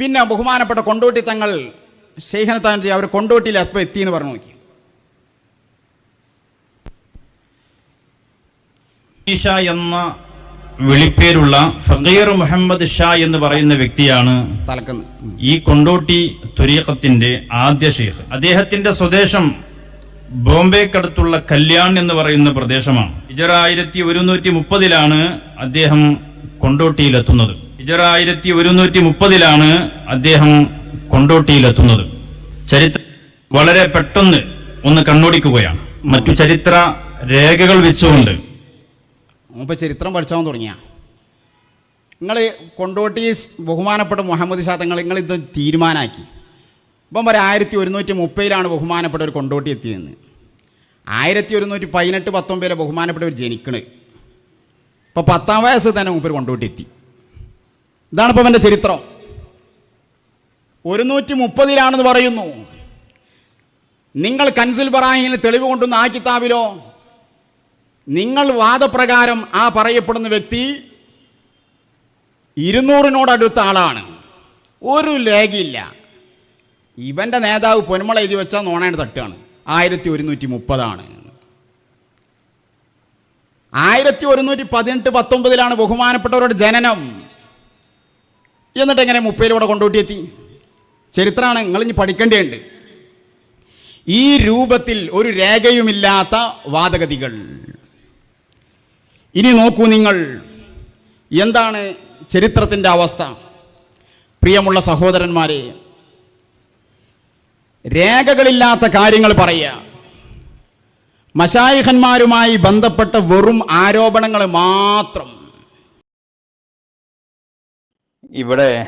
പിന്നെ ബഹുമാനപ്പെട്ട കൊണ്ടോട്ടി തങ്ങൾ ശേഖനത്താൻ അവർ കൊണ്ടോട്ടിയിൽ അപ്പം എത്തി എന്ന് പറഞ്ഞു നോക്കി. ഷാ എന്ന വിളിപ്പേരുള്ള ഫീർ മുഹമ്മദ് ഷാ എന്ന് പറയുന്ന വ്യക്തിയാണ് ഈ കൊണ്ടോട്ടി തുരീഖത്തിന്റെ ആദ്യ ഷെയ്ഖ് അദ്ദേഹത്തിന്റെ സ്വദേശം ബോംബെക്കടുത്തുള്ള കല്യാൺ എന്ന് പറയുന്ന പ്രദേശമാണ്. ഇജറ ആയിരത്തി ഒരുന്നൂറ്റി മുപ്പതിലാണ് അദ്ദേഹം കൊണ്ടോട്ടിയിലെത്തുന്നത്. ഇജറ ആയിരത്തി ഒരുന്നൂറ്റി മുപ്പതിലാണ് അദ്ദേഹം കൊണ്ടോട്ടിയിലെത്തുന്നത്. ചരിത്ര വളരെ പെട്ടെന്ന് ഒന്ന് കണ്ണോടിക്കുകയാണ്. മറ്റു ചരിത്ര രേഖകൾ വെച്ചുകൊണ്ട്. മുമ്പ് ചരിത്രം പഠിച്ചാൻ തുടങ്ങിയ. നിങ്ങൾ കൊണ്ടോട്ടി ബഹുമാനപ്പെട്ട മുഹമ്മദ് ഷാ തങ്ങൾ നിങ്ങൾ ഇത് തീരുമാനാക്കി. ഇപ്പം പറയാം ആയിരത്തി ഒരുന്നൂറ്റി മുപ്പതിലാണ് ബഹുമാനപ്പെട്ട ഒരു കൊണ്ടോട്ടി എത്തിയെന്ന് ആയിരത്തി ഒരുന്നൂറ്റി പതിനെട്ട് പത്തൊമ്പതിലെ ബഹുമാനപ്പെട്ടവർ ജനിക്കണ്. ഇപ്പോൾ പത്താം വയസ്സ് തന്നെ മുപ്പർ കൊണ്ടോട്ടി എത്തി. ഇതാണ് എന്റെ ചരിത്രം. ഒരുന്നൂറ്റി മുപ്പതിലാണെന്ന് പറയുന്നു. നിങ്ങൾ കൻസിൽ ബറാഹിൽ തെളിവ് കൊണ്ടുവന്ന ആ കിതാബിലോ? നിങ്ങൾ വാദപ്രകാരം ആ പറയപ്പെടുന്ന വ്യക്തി ഇരുന്നൂറിനോടടുത്ത ആളാണ്. ഒരു ലേഖയില്ല ഇവന്റെ നേതാവ് പൊന്മള എഴുതി വെച്ചാൽ നോണയുടെ തട്ടാണ്. ആയിരത്തി ഒരുന്നൂറ്റി മുപ്പതാണ് ആയിരത്തി ഒരുന്നൂറ്റി പതിനെട്ട് പത്തൊമ്പതിലാണ് ബഹുമാനപ്പെട്ടവരുടെ ജനനം. എന്നിട്ട് എങ്ങനെ മുപ്പതിലൂടെ കൊണ്ടുകൂട്ടിയെത്തി ചരിത്രമാണ് നിങ്ങളിഞ്ഞ് പഠിക്കേണ്ടതുണ്ട്. ഈ രൂപത്തിൽ ഒരു രേഖയുമില്ലാത്ത വാദഗതികൾ. ഇനി നോക്കൂ നിങ്ങൾ എന്താണ് ചരിത്രത്തിന്റെ അവസ്ഥ? പ്രിയമുള്ള സഹോദരന്മാരെ രേഖകളില്ലാത്ത കാര്യങ്ങൾ പറയുക. മശായിഹന്മാരുമായി ബന്ധപ്പെട്ട വെറും ആരോപണങ്ങൾ മാത്രം. ഇവിടെ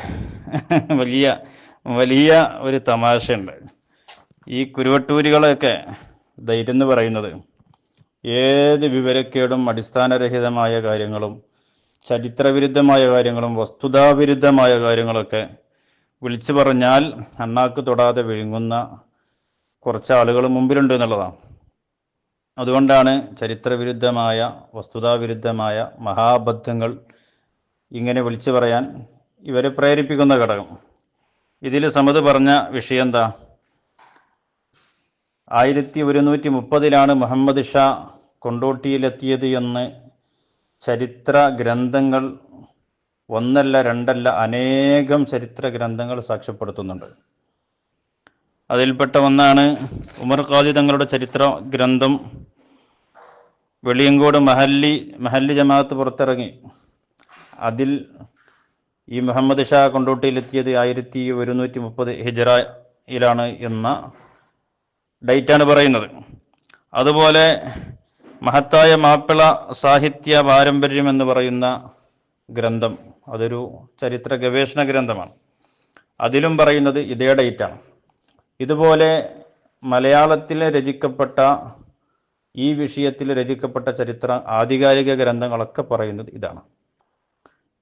വലിയ വലിയ ഒരു തമാശയുണ്ട്. ഈ കുരുവട്ടൂരികളൊക്കെ ധൈര്യം പറയുന്നത് ഏത് വിവരക്കേടും അടിസ്ഥാനരഹിതമായ കാര്യങ്ങളും ചരിത്രവിരുദ്ധമായ കാര്യങ്ങളും വസ്തുതാവിരുദ്ധമായ കാര്യങ്ങളൊക്കെ വിളിച്ചു പറഞ്ഞാൽ അണ്ണാക്ക് തൊടാതെ വിഴുങ്ങുന്ന കുറച്ച് ആളുകൾ മുമ്പിലുണ്ട് എന്നുള്ളതാണ്. അതുകൊണ്ടാണ് ചരിത്രവിരുദ്ധമായ വസ്തുതാവിരുദ്ധമായ മഹാബദ്ധങ്ങൾ ഇങ്ങനെ വിളിച്ചു പറയാൻ ഇവരെ പ്രേരിപ്പിക്കുന്ന ഘടകം. ഇതിൽ സമത് പറഞ്ഞ വിഷയം എന്താ ആയിരത്തി ഒരുന്നൂറ്റി മുപ്പതിലാണ് മുഹമ്മദ് ഷാ കൊണ്ടോട്ടിയിലെത്തിയത് എന്ന് ചരിത്ര ഗ്രന്ഥങ്ങൾ ഒന്നല്ല രണ്ടല്ല അനേകം ചരിത്ര ഗ്രന്ഥങ്ങൾ സാക്ഷ്യപ്പെടുത്തുന്നുണ്ട്. അതിൽപ്പെട്ട ഒന്നാണ് ഉമർ ഖാദി തങ്ങളുടെ ചരിത്ര ഗ്രന്ഥം വെളിയങ്കോട് മഹല്ലി മഹല്ലി ജമാഅത്ത് പുറത്തിറങ്ങി. അതിൽ ഈ മുഹമ്മദ് ഷാ കൊണ്ടോട്ടിയിലെത്തിയത് ആയിരത്തി ഒരുന്നൂറ്റി മുപ്പത് ഹിജറയിലാണ് എന്ന ഡേറ്റാണ് പറയുന്നത്. അതുപോലെ മഹത്തായ മാപ്പിള സാഹിത്യ പാരമ്പര്യം എന്ന് പറയുന്ന ഗ്രന്ഥം അതൊരു ചരിത്ര ഗവേഷണ ഗ്രന്ഥമാണ്. അതിലും പറയുന്നത് ഇതേ ഡേറ്റാണ്. ഇതുപോലെ മലയാളത്തിൽ രചിക്കപ്പെട്ട ഈ വിഷയത്തിൽ രചിക്കപ്പെട്ട ചരിത്ര ആധികാരിക ഗ്രന്ഥങ്ങളൊക്കെ പറയുന്നത് ഇതാണ്.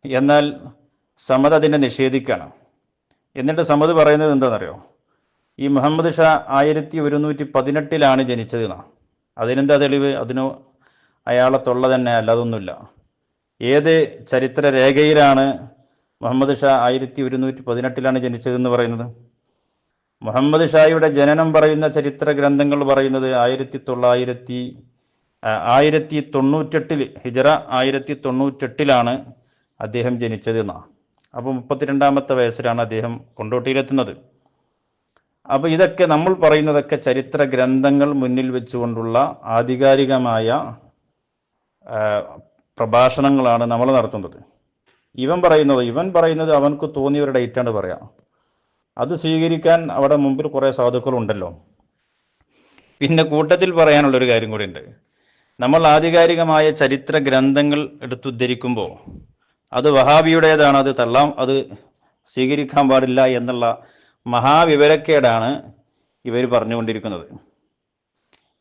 എന്നാൽ സമത് അതിനെ നിഷേധിക്കുകയാണ് എന്നിട്ട് സമത് പറയുന്നത് എന്താണെന്നറിയോ? ഈ മുഹമ്മദ് ഷാ ആയിരത്തി ഒരുന്നൂറ്റി പതിനെട്ടിലാണ് ജനിച്ചത് എന്നാണ് അതിനെന്താ തെളിവ്? അതിന് അയാളെ തൊള്ള തന്നെ അല്ലാതൊന്നുമില്ല ഏത് ചരിത്ര രേഖയിലാണ് മുഹമ്മദ് ഷാ ആയിരത്തി ഒരുന്നൂറ്റി പതിനെട്ടിലാണ് ജനിച്ചതെന്ന് പറയുന്നത്? മുഹമ്മദ് ഷായുടെ ജനനം പറയുന്ന ചരിത്ര ഗ്രന്ഥങ്ങൾ പറയുന്നത് ആയിരത്തി തൊള്ളായിരത്തി ആയിരത്തി തൊണ്ണൂറ്റെട്ടിൽ ഹിജറ ആയിരത്തി തൊണ്ണൂറ്റെട്ടിലാണ് അദ്ദേഹം ജനിച്ചത് എന്നാണ് അപ്പോൾ മുപ്പത്തിരണ്ടാമത്തെ വയസ്സിലാണ് അദ്ദേഹം കൊണ്ടോട്ടിയിലെത്തുന്നത്. അപ്പോൾ ഇതൊക്കെ നമ്മൾ പറയുന്നതൊക്കെ ചരിത്ര ഗ്രന്ഥങ്ങൾ മുന്നിൽ വെച്ചുകൊണ്ടുള്ള ആധികാരികമായ പ്രഭാഷണങ്ങളാണ് നമ്മൾ നടത്തുന്നത്. ഇവൻ പറയുന്നത് ഇവൻ പറയുന്നത് അവനക്ക് തോന്നിയ ഒരു ഡേറ്റാണ് പറയാം. അത് സ്വീകരിക്കാൻ അവിടെ മുമ്പിൽ കുറേ സാധുക്കളുണ്ടല്ലോ. പിന്നെ കൂട്ടത്തിൽ പറയാനുള്ളൊരു കാര്യം കൂടി ഉണ്ട് നമ്മൾ ആധികാരികമായ ചരിത്ര ഗ്രന്ഥങ്ങൾ എടുത്തുദ്ധരിക്കുമ്പോൾ അത് വഹാബിയുടേതാണ് അത് തള്ളാം അത് സ്വീകരിക്കാൻ പാടില്ല എന്നുള്ള മഹാവിവരക്കേടാണ് ഇവർ പറഞ്ഞുകൊണ്ടിരിക്കുന്നത്.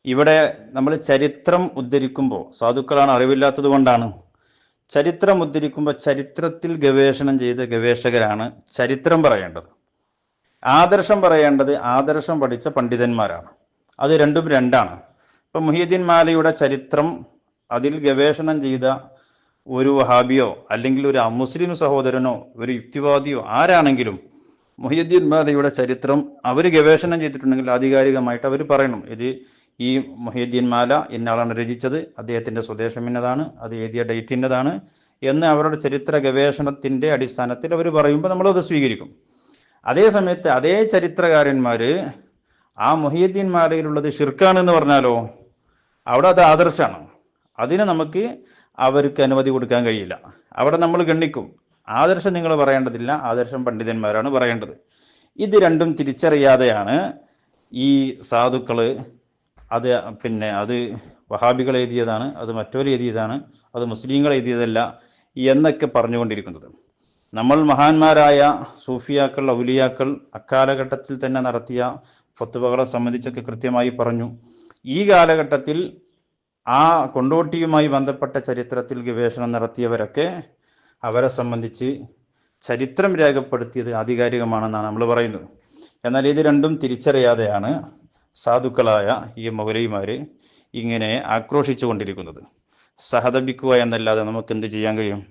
ഇവിടെ നമ്മൾ ചരിത്രം ഉദ്ധരിക്കുമ്പോൾ സാധുക്കളാണ് അറിവില്ലാത്തത് കൊണ്ടാണ്. ചരിത്രം ഉദ്ധരിക്കുമ്പോൾ ചരിത്രത്തിൽ ഗവേഷണം ചെയ്ത ഗവേഷകരാണ് ചരിത്രം പറയേണ്ടത്. ആദർശം പറയേണ്ടത് ആദർശം പഠിച്ച പണ്ഡിതന്മാരാണ്. അത് രണ്ടും രണ്ടാണ്. ഇപ്പം മുഹീദ്ദീൻ മാലയുടെ ചരിത്രം അതിൽ ഗവേഷണം ചെയ്ത ഒരു വഹാബിയോ അല്ലെങ്കിൽ ഒരു അമുസ്ലിം സഹോദരനോ ഒരു യുക്തിവാദിയോ ആരാണെങ്കിലും മൊഹിയുദ്ദീൻ മാലയുടെ ചരിത്രം അവർ ഗവേഷണം ചെയ്തിട്ടുണ്ടെങ്കിൽ ആധികാരികമായിട്ട് അവർ പറയണം. ഇത് ഈ മൊഹിയുദ്ദീൻ മാല ഇന്നാളാണ് രചിച്ചത് അദ്ദേഹത്തിന്റെ സ്വദേശം ഇന്നതാണ് അത് എഴുതിയ ഡേറ്റ് ഇന്നതാണ് എന്ന് അവരുടെ ചരിത്ര ഗവേഷണത്തിന്റെ അടിസ്ഥാനത്തിൽ അവർ പറയുമ്പോൾ നമ്മളത് സ്വീകരിക്കും. അതേ സമയത്ത് അതേ ചരിത്രകാരന്മാർ ആ മൊഹിയുദ്ദീൻ മാലയിലുള്ളത് ഷിർക്കാണെന്ന് പറഞ്ഞാലോ അവിടെ അത് ആദർശമാണ് അതിന് നമുക്ക് അവർക്ക് അനുമതി കൊടുക്കാൻ കഴിയില്ല. അവിടെ നമ്മൾ ഗണ്ണിക്കും. ആദർശം നിങ്ങൾ പറയേണ്ടതില്ല. ആദർശം പണ്ഡിതന്മാരാണ് പറയേണ്ടത്. ഇത് രണ്ടും തിരിച്ചറിയാതെയാണ് ഈ സാധുക്കൾ അത് പിന്നെ അത് വഹാബികൾ എഴുതിയതാണ് അത് മറ്റവർ എഴുതിയതാണ് അത് മുസ്ലിങ്ങൾ എഴുതിയതല്ല എന്നൊക്കെ പറഞ്ഞുകൊണ്ടിരിക്കുന്നത്. നമ്മൾ മഹാന്മാരായ സൂഫിയാക്കൾ ഔലിയാക്കൾ അക്കാലഘട്ടത്തിൽ തന്നെ നടത്തിയ ഫത്തുവകളെ സംബന്ധിച്ചൊക്കെ കൃത്യമായി പറഞ്ഞു. ഈ കാലഘട്ടത്തിൽ ആ കൊണ്ടോട്ടിയുമായി ബന്ധപ്പെട്ട ചരിത്രത്തിൽ ഗവേഷണം നടത്തിയവരൊക്കെ അവരെ സംബന്ധിച്ച് ചരിത്രം രേഖപ്പെടുത്തിയത് ആധികാരികമാണെന്നാണ് നമ്മൾ പറയുന്നത്. എന്നാൽ ഇത് രണ്ടും തിരിച്ചറിയാതെയാണ് സാധുക്കളായ ഈ മൗലൈമാർ ഇങ്ങനെ ആക്രോശിച്ചു കൊണ്ടിരിക്കുന്നത് സഹതപിക്കുക എന്നല്ലാതെ നമുക്ക് എന്ത് ചെയ്യാൻ കഴിയും?